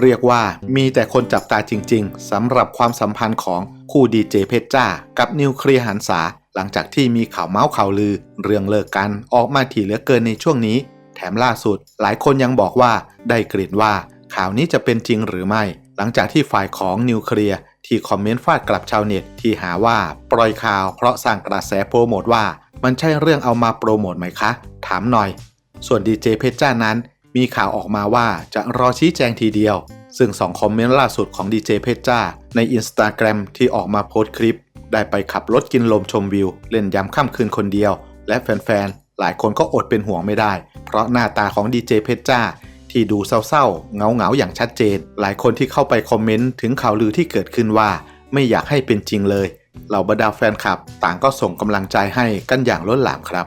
เรียกว่ามีแต่คนจับตาจริง ๆสำหรับความสัมพันธ์ของคู่ดีเจเพชรจ้า กับนิวเคลียร์หันษา หลังจากที่มีข่าวเมาส์ข่าวลือ เรื่องเลิกกันออกมาถี่เหลือเกินในช่วงนี้ แถมล่าสุด หลายคนยังบอกว่าได้กลิ่นว่า ข่าวนี้จะเป็นจริงหรือไม่ หลังจากที่ฝ่ายของนิวเคลียร์ที่คอมเมนต์ฟาดกลับชาวเน็ตที่หาว่าปล่อยข่าว เพราะสร้างกระแสโปรโมทว่า มันใช่เรื่องเอามาโปรโมทไหมคะ ถามหน่อย ส่วนดีเจเพชรจ้านั้น มีข่าวออกมาว่าจะรอชี้แจงทีเดียว ซึ่งสองคอมเมนต์ล่าสุดของดีเจเพชรจ้า ใน Instagram ที่ออกมาโพสต์คลิป ได้ไปขับรถกินลมชมวิว เล่นยามค่ำคืนคนเดียว และแฟนๆ หลายคนก็อดเป็นห่วงไม่ได้ เพราะหน้าตาของดีเจเพชรจ้าที่ดูเศร้าๆ เงาๆ อย่างชัดเจน หลายคนที่เข้าไปคอมเมนต์ถึงข่าวลือที่เกิดขึ้นว่า ไม่อยากให้เป็นจริงเลย เหล่าบรรดาแฟนคลับ ต่างก็ส่งกำลังใจให้กันอย่างล้นหลามครับ